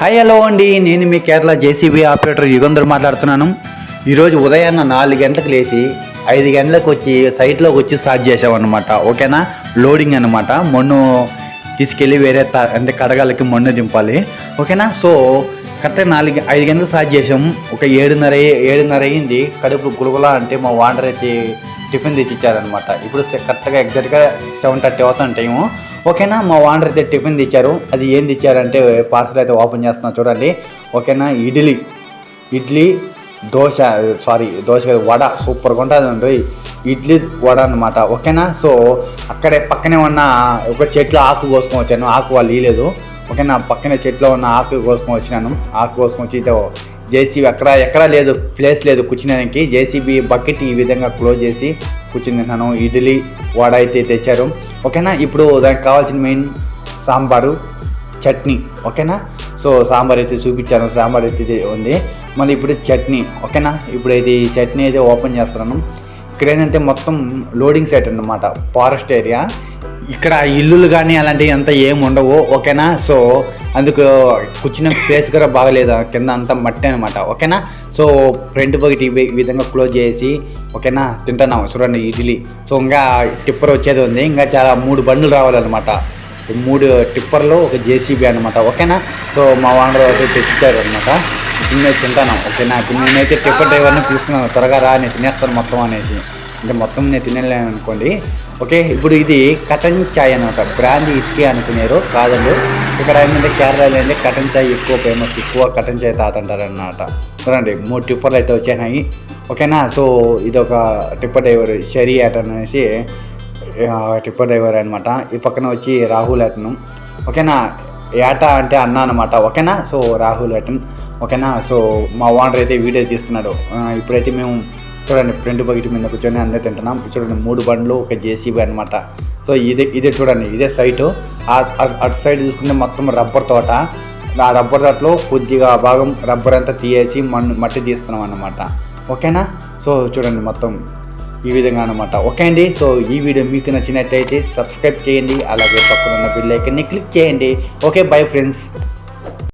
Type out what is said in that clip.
Hi hello అండి. నేను మీ కేరళ జేసీబీ ఆపరేటర్ యుగంధర్ మాట్లాడుతున్నాను. ఈరోజు ఉదయాన్న నాలుగు గంటలకు లేచి ఐదు గంటలకు వచ్చి సైట్లోకి వచ్చి స్టార్ట్ చేసామన్నమాట ఓకేనా? లోడింగ్ అనమాట మన్ను తీసుకెళ్ళి వేరే అంటే కడగాలకి మన్ను దింపాలి. ఓకేనా? సో కరెక్ట్గా నాలుగు ఐదు గంటలకు స్టార్ట్ చేసాం ఒక ఏడున్నర ఏడున్నర అయ్యింది కడుపు గులగులా అంటే మా వాండర్ అయితే టిఫిన్ తెచ్చి ఇచ్చారనమాట ఇప్పుడు కరెక్ట్గా ఎగ్జాక్ట్గా సెవెన్ థర్టీ అవుతుంది టైము. ఓకేనా? మా వాండర్ అయితే టిఫిన్ తెచ్చారు. అది ఏం తెచ్చారంటే పార్సల్ అయితే ఓపెన్ చేస్తున్నా చూడండి. ఓకేనా? ఇడ్లీ. ఇడ్లీ దోశ సారీ దోశ వడ. సూపర్గా ఉంటుంది ఇడ్లీ వడ అనమాట ఓకేనా? సో అక్కడే పక్కనే ఉన్న ఒక చెట్లు ఆకు కోసుకొని వచ్చాను. ఆకు వాళ్ళు ఇలేదు ఓకేనా? పక్కనే చెట్లో ఉన్న ఆకు కోసుకొని వచ్చినాను. ఆకు కోసుకొని వచ్చి జేసీబీ అక్కడ ఎక్కడా లేదు ప్లేస్ లేదు కూర్చునేదానికి. జేసీబీ బకెట్ ఈ విధంగా క్లోజ్ చేసి కూర్చుని తిన్నాను ఇడ్లీ వడ అయితే తెచ్చారు. ఓకేనా? ఇప్పుడు దానికి కావాల్సిన మెయిన్ సాంబారు చట్నీ. ఓకేనా? సో సాంబార్ అయితే చూపించాను. సాంబార్ అయితే ఉంది. మళ్ళీ ఇప్పుడు చట్నీ. ఓకేనా? ఇప్పుడు ఇది ఈ చట్నీ అయితే ఓపెన్ చేస్తున్నాను. ఇక్కడ ఏంటంటే మొత్తం లోడింగ్ సైట్ అన్నమాట. Forest area. ఇక్కడ ఇల్లులు కానీ అలాంటివి అంతా ఏమి ఉండవు ఓకేనా? సో అందుకు కూర్చున్న ప్లేస్ కూడా బాగలేదు. కింద అంతా మట్టి అనమాట ఓకేనా? సో ఫ్రంట్ బకెట్ ఈ విధంగా క్లోజ్ చేసి ఓకేనా? తింటున్నాం. చూడండి ఇడ్లీ. సో ఇంకా టిప్పర్ వచ్చేది ఉంది. ఇంకా చాలా మూడు బండ్లు రావాలన్నమాట. మూడు టిప్పర్లు ఒక జేసీబీ అనమాట ఓకేనా? సో మా వానరు అయితే తెచ్చారు అనమాట దీన్ని తింటాను ఓకేనా? ఇప్పుడు నేనైతే టిప్పర్ డ్రైవర్ని పిలుస్తున్నాను. త్వరగా రా నేను తినేస్తాను మొత్తం అనేసి. అంటే మొత్తం నేను తినలేను అనుకోండి. ఓకే ఇప్పుడు ఇది కటన్ చాయ్ అనమాట. బ్రాండ్ ఇస్కీ అనుకునేరు కాదండి. ఇక్కడ ఏంటంటే కేరళలో అంటే కటన్ చాయ్ ఎక్కువ ఫేమస్ ఎక్కువ కటన్ చాయ్ తాతంటారు అన్నమాట చూడండి మూడు టిప్పర్లు అయితే వచ్చాయి ఓకేనా? సో ఇది ఒక టిప్పర్ డ్రైవర్ షరీ యాట్ అనేసి టిప్పర్ డ్రైవర్ అనమాట ఈ పక్కన వచ్చి రాహుల్ అటను. ఓకేనా? ఏట అంటే అన్న అనమాట ఓకేనా? సో రాహుల్ అటన్. ఓకేనా? సో మా ఓనర్ అయితే వీడియో తీస్తున్నాడు. ఇప్పుడైతే మేము చూడండి ఫ్రంట్ బకెట్ మీద కూర్చొని అందరూ తింటున్నాం. చూడండి మూడు బండ్లు ఒక జేసీబీ అనమాట సో ఇదే ఇదే చూడండి ఇదే సైటు. అటు సైడ్ చూసుకుంటే మొత్తం రబ్బర్ తోట. ఆ రబ్బర్ తోటలో కొద్దిగా భాగం రబ్బర్ అంతా తీయేసి మన్ను మట్టి తీస్తున్నాం అనమాట ఓకేనా? సో చూడండి మొత్తం ఈ విధంగా అనమాట ఓకే అండి? సో ఈ వీడియో మీకు నచ్చినట్లయితే సబ్స్క్రైబ్ చేయండి. అలాగే పక్కన ఉన్న బిల్ ఐకన్ని క్లిక్ చేయండి. Okay bye friends